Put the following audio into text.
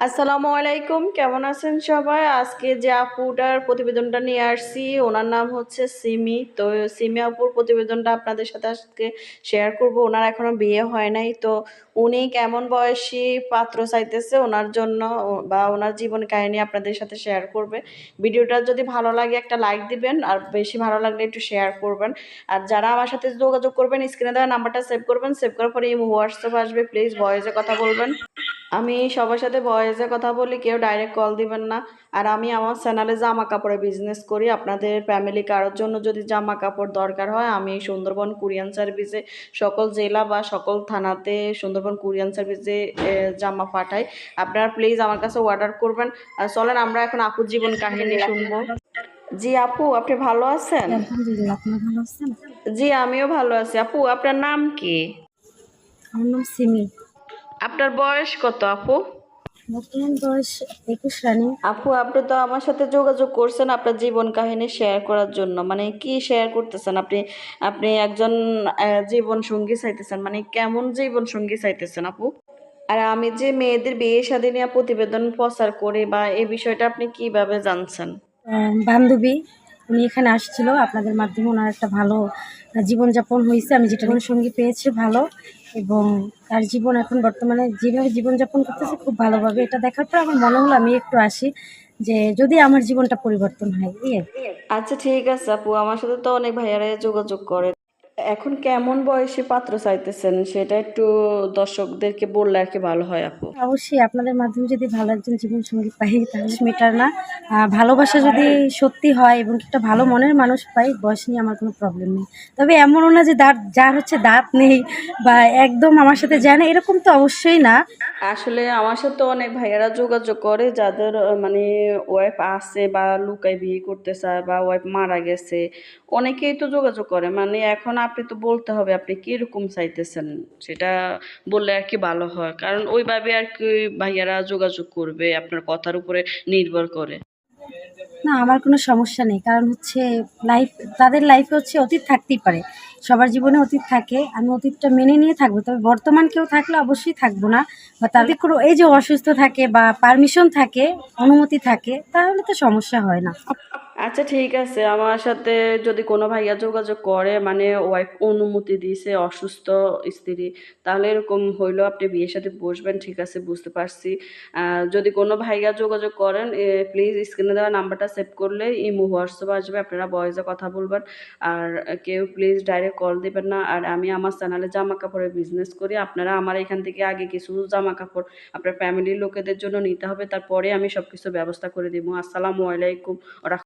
আসসালামু আলাইকুম, কেমন আছেন সবাই? আজকে যে আপুটার প্রতিবেদনটা নিয়ে আসছি, ওনার নাম হচ্ছে সিমি। তো সিমি আপুর প্রতিবেদনটা আপনাদের সাথে আজকে শেয়ার করব। ওনার এখনও বিয়ে হয় নাই, তো উনি কেমন বয়সী, পাত্র চাইতেছে ওনার জন্য বা ওনার জীবন কাহিনী আপনাদের সাথে শেয়ার করবে। ভিডিওটা যদি ভালো লাগে একটা লাইক দিবেন, আর বেশি ভালো লাগলে একটু শেয়ার করবেন। আর যারা আমার সাথে যোগাযোগ করবেন, স্ক্রিনে দেওয়া নাম্বারটা সেভ করবেন, সেভ করার পরে এই হোয়াটসঅ্যাপ আসবে, প্লিজ ভয়েসে কথা বলবেন। আমি সবার সাথে ভয়েসে কথা বলি কেউ ডাইরেক্ট কল দিবেন না। আর আমি আমার চ্যানেলে জামা কাপড়ের বিজনেস করি। আপনাদের ফ্যামিলি কারোর জন্য যদি জামা কাপড় দরকার হয় আমি সুন্দরবন কুরিয়ান সার্ভিসে সকল জেলা বা সকল থানাতে সুন্দরবন কুরিয়ান সার্ভিসে জামা পাঠাই। আপনারা প্লিজ আমার কাছে অর্ডার করবেন। আর চলেন আমরা এখন আপুর জীবন কাহিনী শুনব। জি আপু আপনি ভালো আছেন? আপনি ভালো আছেন? জি আমিও ভালো আছি। আপু আপনার নাম কি? আমার নাম সিমি। আপনার বয়স কত আপু? বর্তমান বয়স একুশ রানি। আপু আপনি তো আমার সাথে যোগাযোগ করছেন আপনার জীবন কাহিনী শেয়ার করার জন্য। মানে কি শেয়ার করতেছেন? আপনি আপনি একজন জীবন সঙ্গী চাইতেছেন। মানে কেমন জীবন সঙ্গী চাইতেছেন আপু? আর আমি যে মেয়েদের বিয়ে শাদী নিয়ে প্রতিবেদন প্রচার করি বা এই বিষয়টা আপনি কীভাবে জানছেন? বান্ধবী। উনি এখানে আসছিল, আপনাদের মাধ্যমে ওনার একটা ভালো জীবনযাপন হয়েছে। আমি যেটা সঙ্গী পেয়েছি ভালো এবং তার জীবন এখন বর্তমানে যেভাবে জীবনযাপন করতেছে খুব ভালোভাবে। এটা দেখার পর আমার মনে হলো আমি একটু আসি, যে যদি আমার জীবনটা পরিবর্তন হয়। কি। আচ্ছা ঠিক আছে আপু। আমার সাথে তো অনেক ভাইয়ারা যোগাযোগ করে। এখন কেমন বয়সী পাত্র চাইতেছেন? সেটা একটু দর্শকদেরকে বললে আর কি ভালো হয় আপু। অবশ্যই আপনাদের মাধ্যমে যদি ভালো একজন জীবন সঙ্গী পাই তাহলে মেটার না। ভালোবাসা যদি সত্যি হয় এবং একটা ভালো মনের মানুষ পাই বয়স নিয়ে আমার কোনো প্রবলেম নেই। তবে এমনও না যে দাঁত যার হচ্ছে দাঁত নেই বা একদম আমার সাথে যায় না এরকম তো অবশ্যই না। আসলে আমার সাথে অনেক ভাইয়ারা যোগাযোগ করে যাদের মানে ওয়াইফ আছে বা লুকায় বিয়ে করতে চায় বা ওয়াইফ মারা গেছে অনেকেই তো যোগাযোগ করে। মানে এখন আপনি তো বলতে হবে, আপনি কীরকম চাইতেছেন? সেটা বললে আর কি ভালো হয়। কারণ ওইভাবে আর কি ভাইয়ারা যোগাযোগ করবে, আপনার কথার উপরে নির্ভর করে। না, আমার কোনো সমস্যা নেই। কারণ হচ্ছে লাইফ তাদের লাইফে হচ্ছে অতীত থাকতেই পারে। সবার জীবনে অতীত থাকে, আমি অতীতটা মেনে নিয়ে থাকব। তবে বর্তমান কেউ থাকলে অবশ্যই থাকব না। বা তাদের কোনো, এই যে অসুস্থ থাকে বা পারমিশন থাকে, অনুমতি থাকে, তাহলে তো সমস্যা হয় না। আচ্ছা ঠিক আছে। আমার সাথে যদি কোনো ভাইয়া যোগাযোগ করে মানে ওয়াইফ অনুমতি দিয়েছে, অসুস্থ স্ত্রী, তাহলে এরকম হইল আপনি বিয়ের সাথে বসবেন, ঠিক আছে, বুঝতে পারছি। যদি কোনো ভাইয়া যোগাযোগ করেন প্লিজ স্ক্রিনে দেওয়া নাম্বারটা সেভ করলে ইমো, হোয়াটসঅ্যাপ আসবে, আপনারা বয়সে কথা বলবেন। আর কেউ প্লিজ ডাইরেক্ট কল দেবেন না। আর আমি আমার চ্যানেলে জামা কাপড়ের বিজনেস করি। আপনারা আমার এখান থেকে আগে কিছু জামা কাপড় আপনার ফ্যামিলির লোকেদের জন্য নিতে হবে। তারপরে আমি সব কিছু ব্যবস্থা করে দেবো। আসসালামু আলাইকুম।